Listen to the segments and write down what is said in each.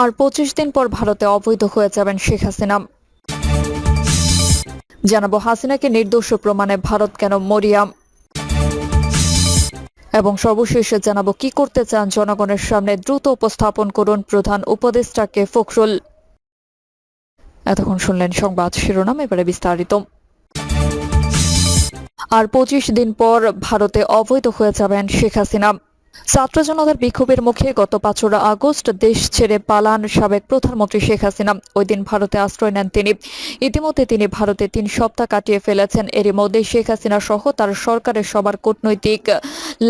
আর পঁচিশ দিন পর ভারতে অবৈধ হয়ে যাবেন শেখ হাসিনা। জানাব হাসিনাকে নির্দোষ প্রমাণে ভারত কেন মরিয়াম এবং সর্বশেষে জানাব কি করতে চান জনগণের সামনে দ্রুত উপস্থাপন করুন প্রধান উপদেষ্টাকে ফখরুল। এতক্ষণ শুনলেন সংবাদ শিরোনাম, এবারে বিস্তারিত। আর পঁচিশ দিন পর ভারতে অবৈধ হয়ে যাবেন শেখ হাসিনা। ছাত্র জনতার বিক্ষোভের মুখে গত পাঁচরা আগস্ট দেশ ছেড়ে পালান সাবেক প্রধানমন্ত্রী শেখ হাসিনা। ওই দিন ভারতে আশ্রয় নেন তিনি। ইতিমধ্যে তিনি ভারতে তিন সপ্তাহ কাটিয়ে ফেলেছেন। এরই মধ্যে শেখ হাসিনা সহ তার সরকারের সবার কূটনৈতিক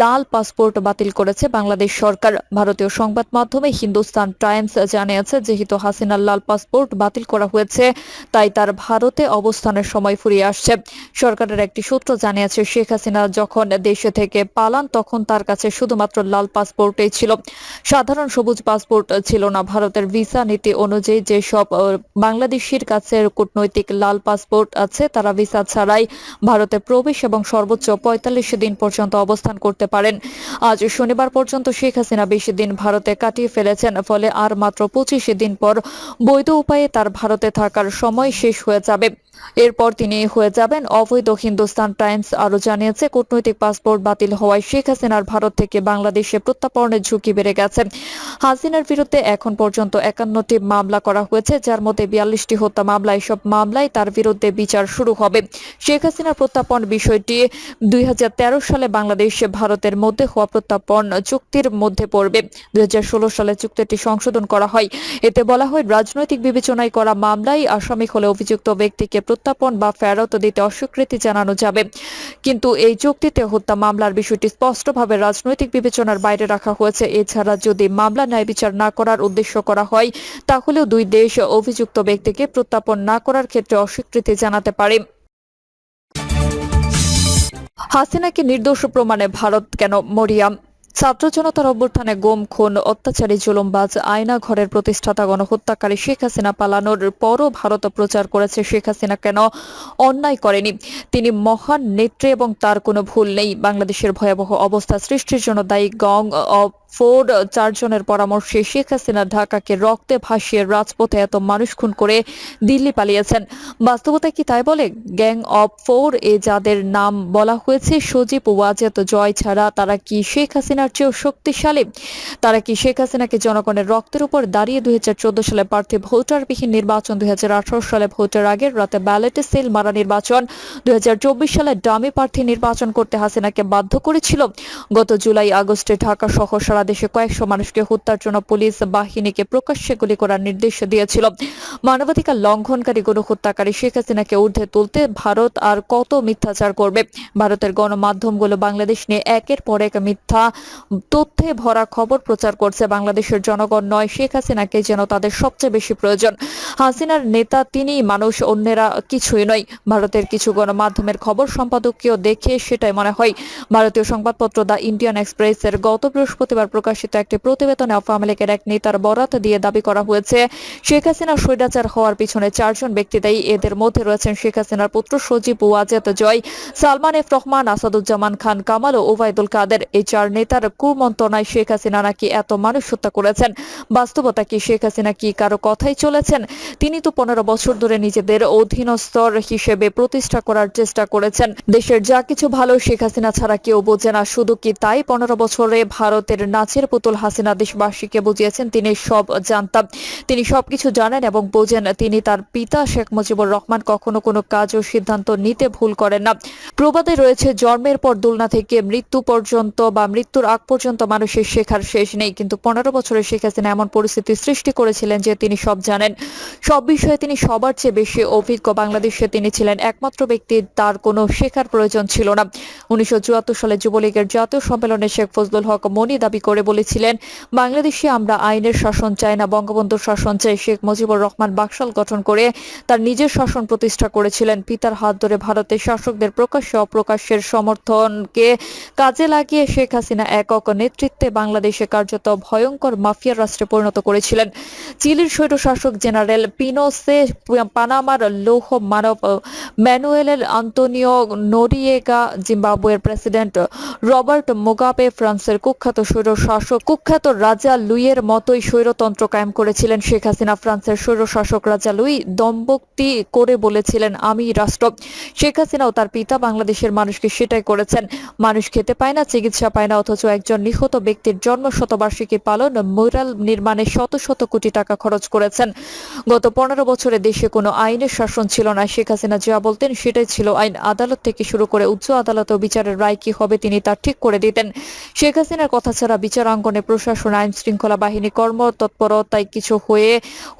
লাল পাসপোর্ট বাতিল করেছে বাংলাদেশ সরকার। ভারতীয় সংবাদ মাধ্যমে হিন্দুস্তান টাইমস জানিয়েছে, যেহেতু হাসিনার লাল পাসপোর্ট বাতিল করা হয়েছে, তাই তার ভারতে অবস্থানের সময় ফুরিয়ে আসছে। সরকারের একটি সূত্র জানিয়েছে, শেখ হাসিনা যখন দেশে থেকে পালান, তখন তার কাছে শুধুমাত্র লাল পাসপোর্টই ছিল। সাধারণ সবুজ পাসপোর্ট ছিল না। ভারতের ভিসা নীতি অনুযায়ী যেসব আহ, বাংলাদেশির কাছে কূটনৈতিক লাল পাসপোর্ট আছে তারা ভিসা ছাড়াই ভারতে প্রবেশ এবং সর্বোচ্চ পঁয়তাল্লিশ দিন পর্যন্ত অবস্থান করতে পারেন। আজ শনিবার পর্যন্ত শেখ হাসিনা বিশ দিন ভারতে কাটিয়ে ফেলেছেন ফলে আর মাত্র পঁচিশ দিন পর বৈধ উপায়ে তার ভারতে থাকার সময় শেষ হয়ে যাবে। এরপর তিনি হয়ে যাবেন অবৈধ হিন্দুস্তান টাইমস আরও জানিয়েছে, কূটনৈতিক পাসপোর্ট বাতিল হওয়ায় শেখ হাসিনার ভারত থেকে বাংলাদেশে প্রত্যাপনের ঝুঁকি বেড়ে গেছে। হাসিনার বিরুদ্ধে এখন পর্যন্ত একান্নটি মামলা করা হয়েছে, যার মধ্যে বিয়াল্লিশটি হত্যা মামলা এসব মামলায় তার বিরুদ্ধে বিচার শুরু হবে। শেখ হাসিনার প্রত্যাপন বিষয়টি দুই হাজার তেরো সালে বাংলাদেশ ভারতের মধ্যে হওয়া প্রত্যাপন চুক্তির মধ্যে পড়বে। দুই হাজার ষোলো সালে চুক্তিটি সংশোধন করা হয়। এতে বলা হয়, রাজনৈতিক বিবেচনায় করা মামলায় আসামি হলে অভিযুক্ত ব্যক্তিকে প্রত্যাপন বা ফেরত দিতে অস্বীকৃতি জানানো যাবে। কিন্তু এই চুক্তিতে হত্যা মামলার বিষয়টি স্পষ্টভাবে রাজনৈতিক বিবেচনার বাইরে রাখা হয়েছে। এছাড়া যদি মামলা ন্যায় বিচার না করার উদ্দেশ্য করা হয়, তাহলেও দুই দেশ অভিযুক্ত ব্যক্তিকে প্রত্যাপন না করার ক্ষেত্রে অস্বীকৃতি জানাতে পারে। হাসিনাকে নির্দোষ প্রমাণে ভারত কেন মরিয়াম ছাত্র জনতার অভ্যুত্থানে গোম, খুন, অত্যাচারী, জুলুমবাজ, আয়না ঘরের প্রতিষ্ঠাতা, গণহত্যাকারী শেখ হাসিনা পালানোর পরও ভারত প্রচার করেছে শেখ হাসিনা কেন? অন্যায় করেনি। তিনি মহান নেত্রী এবং তার কোনো ভুল নেই। বাংলাদেশের ভয়াবহ অবস্থা, সৃষ্টির জন্য দায়ী গং অফ ফোর্ড, চারজনের পরামর্শে শেখ হাসিনা ঢাকাকে রক্তে ভাসিয়ে রাজপথে এত মানুষ খুন করে দিল্লি পালিয়েছেন। বাস্তবতা কি তাই বলে? গ্যাং অব ফোর এ যাদের নাম বলা হয়েছে, সজীব ওয়াজেদ জয় ছাড়া তারা কি শেখ হাসিনার চেয়েও শক্তিশালী? তারা কি শেখ হাসিনাকে জনগণের রক্তের উপর দাঁড়িয়ে দুই হাজার চোদ্দ সালে প্রার্থী ভোটারবিহীন নির্বাচন, দুই হাজার আঠারো সালে ভোটের আগের রাতে ব্যালটে সেল মারা নির্বাচন, দুই হাজার চব্বিশ সালে ডামি প্রার্থী নির্বাচন করতে হাসিনাকে বাধ্য করেছিল। গত জুলাই আগস্টে ঢাকা সহ সারা দেশে কয়েকশো মানুষকে হত্যার জন্য পুলিশ বাহিনীকে প্রকাশ্যে গুলি করার নির্দেশ দিয়েছিল। মানবাধিকার লঙ্ঘনকারী গণহত্যাকারী শেখ হাসিনাকে ঊর্ধ্বে তুলতে ভারত আর কত মিথ্যাচার করবে? ভারতের গণমাধ্যমগুলো বাংলাদেশ নিয়ে একের পর এক মিথ্যা তথ্যে ভরা খবর প্রচার করছে। বাংলাদেশের জনগণ নয়, শেখ হাসিনাকে যেন তাদের সবচেয়ে বেশি প্রয়োজন। হাসিনার নেতা তিনি, মানুষ অন্যেরা কিছুই নয়। ভারতের কিছু গণমাধ্যমের খবর সম্পাদকীয় দেখে সেটাই মনে হয়। ভারতীয় সংবাদপত্র দ্য ইন্ডিয়ান এক্সপ্রেসের গত বৃহস্পতিবার প্রকাশিত একটি প্রতিবেদনে আওয়ামী লীগের এক নেতার বরাত দিয়ে দাবি করা হয়েছে, শেখ হাসিনা স্বৈরাচার হওয়ার পিছনে চারজন ব্যক্তি দায়ী। এদের মধ্যে রয়েছেন শেখ হাসিনার পুত্র সজীব ওয়াজেদ জয়, সালমান এফ রহমান, আসাদুজ্জামান খান কামাল ও ওবায়দুল কাদের। এই চার নেতার কুমন্ত্রণায় শেখ হাসিনা নাকি এত মানুষ হত্যা করেছেন? বাস্তবতা কি শেখ হাসিনা কি কারও কথাই চলেছেন? তিনি তো পনেরো বছর ধরে নিজেদের অধীনস্তর হিসেবে প্রতিষ্ঠা করার চেষ্টা করেছেন। দেশের যা কিছু ভালো শেখ হাসিনা ছাড়া কেউ বোঝে না, শুধু কি তাই পনেরো বছরে ভারতের নাচের পুতুল হাসিনা দেশবাসীকে বুঝিয়েছেন, তিনি সব জানতাম। তিনি সবকিছু জানেন এবং বোঝেন তিনি তার পিতা শেখ মুজিবুর রহমান কখনো কোনো কাজ ও সিদ্ধান্ত নিতে ভুল করেন না। প্রবাদে রয়েছে, জন্মের পর দুলনা থেকে মৃত্যু পর্যন্ত বা মৃত্যুর আগ পর্যন্ত মানুষের শেখার শেষ নেই। কিন্তু পনেরো বছরে শেখ হাসিনা এমন পরিস্থিতি সৃষ্টি করেছিলেন যে তিনি সব জানেন। সব বিষয়ে তিনি সবার চেয়ে বেশি অভিজ্ঞ। বাংলাদেশে তিনি ছিলেন একমাত্র ব্যক্তি, তার কোনো শেখার প্রয়োজন ছিল না। উনিশশো চুয়াত্তর সালে যুবলীগের জাতীয় সম্মেলনে শেখ ফজলুল হক মনি দাবি করে বলেছিলেন, বাংলাদেশে আমরা আইনের শাসন চাই না। বঙ্গবন্ধুর শাসন চাই শেখ মুজিবুর রহমান বাকশাল গঠন করে তার নিজের শাসন প্রতিষ্ঠা করেছিলেন। পিতার হাত ধরে ভারতের শাসকদের প্রকাশ্য অপ্রকাশ্যের সমর্থনকে কাজে লাগিয়ে শেখ হাসিনা একক নেতৃত্বে বাংলাদেশে কার্যত ভয়ঙ্কর মাফিয়া রাষ্ট্রে পরিণত করেছিলেন। চিলির স্বৈর শাসক জেনারেল পিনোসে পানামার লৌহ মানব ম্যানুয়েল আন্তোনিও নোরিয়েগা, জিম্বাবুয়ের প্রেসিডেন্ট রবার্ট মুগাবে ফ্রান্সের কুখ্যাত স্বৈর শাসক কুখ্যাত রাজা লুইয়ের মতোই স্বৈরতন্ত্র কায়েম করেছিলেন শেখ হাসিনা, ফ্রান্সের স্বৈরশাসক রাজা লুই। দম্ভক্তি করে বলেছিলেন, আমি রাষ্ট্র। শেখ হাসিনাও তার পিতা বাংলাদেশের মানুষকে সেটাই করেছেন। মানুষ খেতে পায় না, চিকিৎসা পায় না, অথচ একজন নিহত ব্যক্তির জন্ম শতবার্ষিকী পালন মোরাল নির্মাণে শত শত কোটি টাকা খরচ করেছেন। গত পনেরো বছরে দেশে কোনো আইনের শাসন ছিল না। শেখ হাসিনা যা বলতেন সেটাই ছিল আইন। আদালত থেকে শুরু করে উচ্চ আদালত ও বিচারের রায় কি হবে তিনি তা ঠিক করে দিতেন। শেখ হাসিনার কথা ছাড়া বিচারাঙ্গনে প্রশাসন, আইন শৃঙ্খলা বাহিনী কর্ম তৎপরতায় কিছু হয়ে,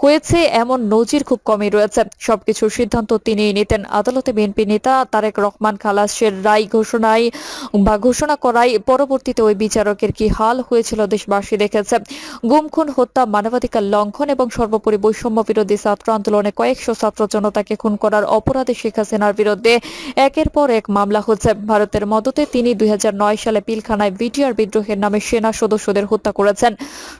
হয়েছে এমন নজির খুব কমই রয়েছে। সবকিছুর সিদ্ধান্ত তিনি নিতেন। আদালতে বিএনপি নেতা তারেক রহমান খালাসের রায় ঘোষণায় বা ঘোষণা করায় পরবর্তীতে ওই বিচারকের কি হাল হয়েছিল দেশবাসী দেখেছে। গুম খুন হত্যা, মানবাধিকার লঙ্ঘন এবং সর্বোপরি বৈষম্য বিরোধী ছাত্র আন্দোলনে কয়েকশো ছাত্র জনতাকে খুন করার অপরাধে শেখ হাসিনার বিরুদ্ধে একের পর এক মামলা হচ্ছে। ভারতের মদতে তিনি দুই হাজার নয় সালে পিলখানায় বিটিআর বিদ্রোহের নামে সেনা সদস্যদের হত্যা করেছেন।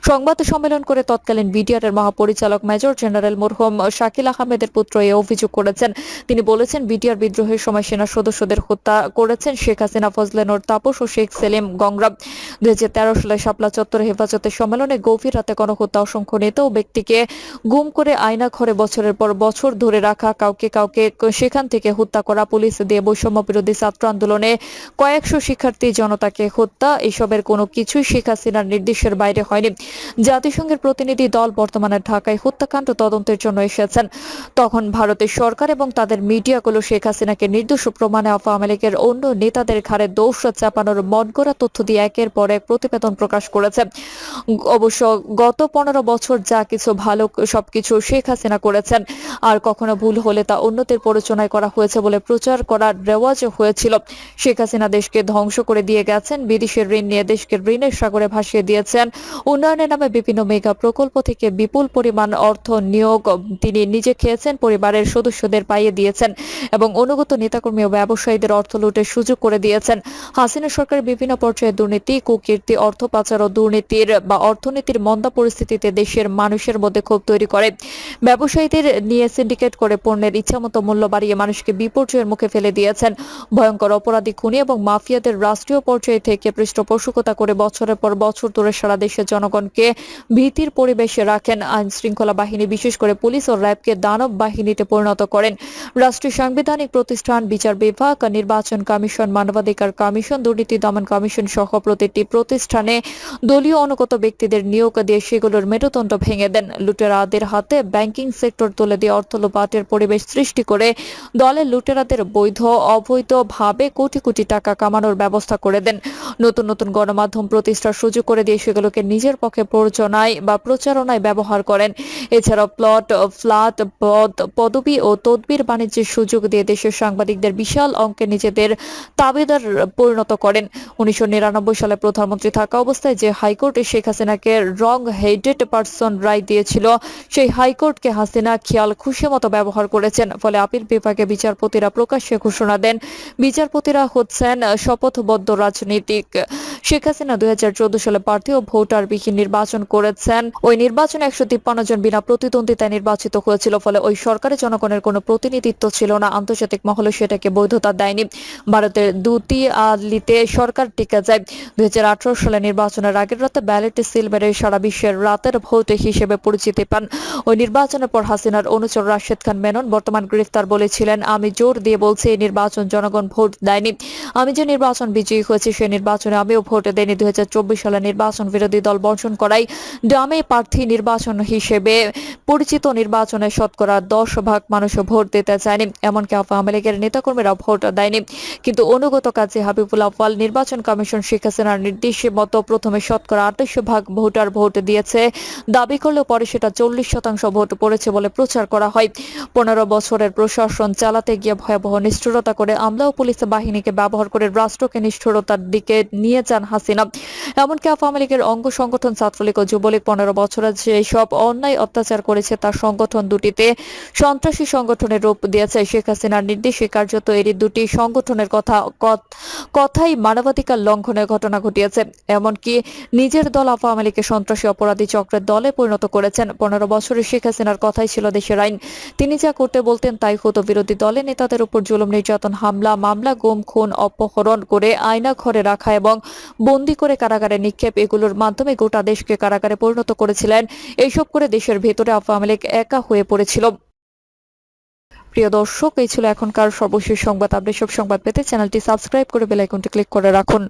সংবাদ সম্মেলন করে তৎকালীন বিটিআর এর মহাপরিচালক মেজর জেনারেল মরহুম শাকিল আহমেদের পুত্র এ অভিযোগ করেছেন। তিনি বলেছেন বিটিআর বিদ্রোহের সময় সেনা সদস্যদের হত্যা করেছেন শেখ হাসিনা ফজলেনুর তাপস ও শেখ সেলিম গংরাম দুই সালে শাপলা চত্বরে হেফাজতের সম্মেলনে গভীর রাতে গণহত্যা অসংখ্য নেতা ও ব্যক্তিকে গুম করে আয়না ঘরে বছরের পর বছর ধরে রাখা, কাউকে কাউকে সেখান থেকে হত্যা করা, পুলিশ দিয়ে বৈষম্য বিরোধী ছাত্র আন্দোলনে কয়েকশো শিক্ষার্থী জনতাকে হত্যা, এসবের কোনো কিছুই হাসিনার নির্দেশের বাইরে হয়নি। জাতিসংঘের প্রতিনিধি দল বর্তমানে ঢাকায় হত্যাকাণ্ড তদন্তের জন্য এসেছেন। তখন ভারতের সরকার এবং তাদের মিডিয়াগুলো শেখ হাসিনাকে নির্দোষ প্রমাণে আওয়ামী লীগের অন্য নেতাদের ঘাড়ে দোষ চাপানোর মনগড়া তথ্য দিয়ে একের পর এক প্রতিবেদন প্রকাশ করেছে। অবশ্য গত পনেরো বছর যা কিছু ভালো সবকিছু শেখ হাসিনা করেছেন। আর কখনো ভুল হলে তা অন্যদের প্ররোচনায় করা হয়েছে বলে প্রচার করার রেওয়াজ হয়েছিল। শেখ হাসিনা দেশকে ধ্বংস করে দিয়ে গেছেন। বিদেশের ঋণ নিয়ে দেশকে ঋণের সাগরে ভাসিয়ে দিয়েছেন। উন্নয়নের নামে বিভিন্ন মেগা প্রকল্প থেকে বিপুল পরিমাণ অর্থ নিয়োগ তিনি নিজে খেয়েছেন, পরিবারের সদস্যদের পাইয়ে দিয়েছেন এবং অনুগত নেতাকর্মী ও ব্যবসায়ীদের অর্থ লুটের সুযোগ করে দিয়েছেন। হাসিনা সরকারের বিভিন্ন পর্যায়ে দুর্নীতি, কুকীর্তি, অর্থ পাচার ও দুর্নীতির বা অর্থনীতির মন্দা পরিস্থিতিতে দেশের মানুষের মধ্যে ক্ষোভ তৈরি করে। ব্যবসায়ীদের নিয়ে সিন্ডিকেট করে পণ্যের ইচ্ছামতো মূল্য বাড়িয়ে মানুষকে বিপর্যয়ের মুখে ফেলে দিয়েছেন। ভয়ঙ্কর অপরাধী খুনি এবং মাফিয়াদের রাষ্ট্রীয় পর্যায়ে থেকে পৃষ্ঠপোষকতা করে বছরের পর বছর ধরে সারা দেশের জনগণকে ভীতির পরিবেশে রাখেন আইন শৃঙ্খলা বাহিনী, বিশেষ করে পুলিশ ও র্যাবকে দানব বাহিনীতে পরিণত করেন। রাষ্ট্রীয় সাংবিধানিক প্রতিষ্ঠান, বিচার বিভাগ, নির্বাচন কমিশন, মানবাধিকার কমিশন, দুর্নীতি দমন কমিশন সহ প্রতিটি প্রতিষ্ঠানে দলীয় অনুগত ব্যক্তিদের নিয়োগ দিয়ে সেগুলোর মেরুদণ্ড ভেঙে দেন। লুটেরাদের হাতে ব্যাংকিং সেক্টর তুলে দিয়ে অর্থ লোপাটের পরিবেশ সৃষ্টি করে দলের লুটেরাদের বৈধ, অবৈধভাবে কোটি কোটি টাকা কামানোর ব্যবস্থা করে দেন। নতুন নতুন গণমাধ্যম প্রতিষ্ঠার সুযোগ করে দিয়ে সেগুলোকে নিজের পক্ষে প্ররোচনায় বা প্রচারণায় ব্যবহার করেন। এছাড়াও প্লট ফ্ল্যাট পদ, পদবি ও তদবির বাণিজ্যের সুযোগ দিয়ে দেশের সাংবাদিকদের বিশাল অঙ্কে নিজেদের তাবেদার পরিণত করেন। উনিশশো নিরানব্বই সালে প্রধানমন্ত্রী থাকা অবস্থায় যে হাইকোর্ট শেখ হাসিনাকে রং হেডেড পার্সন রায় দিয়েছিল, সেই হাইকোর্টকে হাসিনা খেয়াল খুশি মতো ব্যবহার করেছেন। ফলে আপিল বিভাগে বিচারপতিরা প্রকাশ্যে ঘোষণা দেন, বিচারপতিরা হচ্ছেন শপথবদ্ধ রাজনীতিক। শেখ হাসিনা দুই সালে প্রার্থী ও ভোটারবিহীন নির্বাচন করেছেন। ওই নির্বাচনে একশো তিপ্পান্ন জন বিনা প্রতিদ্বন্দ্বিতায় নির্বাচিত হয়েছিল, ফলে ওই সরকারে জনগণের কোনো প্রতিনিধিত্ব ছিল না। আন্তর্জাতিক মহলে সেটাকে বৈধতা দেয়নি। ভারতের দুটি আলিতে সরকার টিকে যায়। দুই সালে নির্বাচনের আগের রাতে ব্যালট সিল মেরে সারা বিশ্বের রাতের ভোট হিসেবে পরিচিতি পান। ওই নির্বাচনের পর হাসিনার অনুচর রাশেদ খান মেনন বর্তমান গ্রেফতার বলেছিলেন। আমি জোর দিয়ে বলছি, এই নির্বাচন জনগণ ভোট দেয়নি। আমি যে নির্বাচন বিজয়ী হয়েছি, সেই নির্বাচনে আমিও ভোট দেয়নি দুই হাজার চব্বিশ সালে নির্বাচন বিরোধী দল বর্জন করাই ডামে প্রার্থী নির্বাচন হিসেবে পরিচিত নির্বাচনে শতকরা দশ ভাগ মানুষ ভোট দিতে চায়নি। এমনকি আওয়ামী লীগের নেতাকর্মীরা ভোট দেয়নি। কিন্তু অনুগত কাজে হাবিবুল আফাল নির্বাচন কমিশন শেখ হাসিনার নির্দেশ মতো প্রথমে শতকরা আঠাশ ভাগ ভোটার ভোট দিয়েছে। দাবি করলেও পরে সেটা চল্লিশ শতাংশ ভোট পড়েছে বলে প্রচার করা হয়। পনেরো বছরের প্রশাসন চালাতে গিয়ে ভয়াবহ নিষ্ঠুরতা করে আমলা ও পুলিশ বাহিনীকে ব্যবহার করে রাষ্ট্রকে নিষ্ঠুরতার দিকে নিয়ে যান হাসিনা। এমনকি আওয়ামী লীগের অঙ্গ সংগঠন ছাত্রলীগ ও যুবলীগ পনেরো বছর বছরে যেসব অন্যায় অত্যাচার করেছে তার সংগঠন দুটিতে সন্ত্রাসী সংগঠনের রূপ দিয়েছে। শেখ হাসিনার নির্দেশে কার্যত এরই দুটি সংগঠনের কথা কথাই মানবাধিকার লঙ্ঘনের ঘটনা ঘটিয়েছে। এমনকি নিজের দল আওয়ামী লীগকে সন্ত্রাসী অপরাধী চক্রের দলে পরিণত করেছেন। পনেরো বছরে শেখ হাসিনার কথাই ছিল দেশের আইন। তিনি যা করতে বলতেন তাই হতো বিরোধী দলের নেতাদের উপর জুলুম, নির্যাতন, হামলা, মামলা, গুম, খুন, অপহরণ করে আয়না ঘরে রাখা এবং বন্দি করে কারাগারে কারাগারে নিক্ষেপ এগুলোর মাধ্যমে গোটা দেশকে কারাগারে পরিণত করেছিলেন। এইসব করে দেশের ভেতরে আওয়ামী লীগ একা হয়ে পড়েছিল। প্রিয় দর্শক, এই ছিল এখনকার সর্বশেষ সংবাদ। আপনি সব সংবাদ পেতে চ্যানেলটি সাবস্ক্রাইব করে বেল আইকনটি ক্লিক করে রাখুন।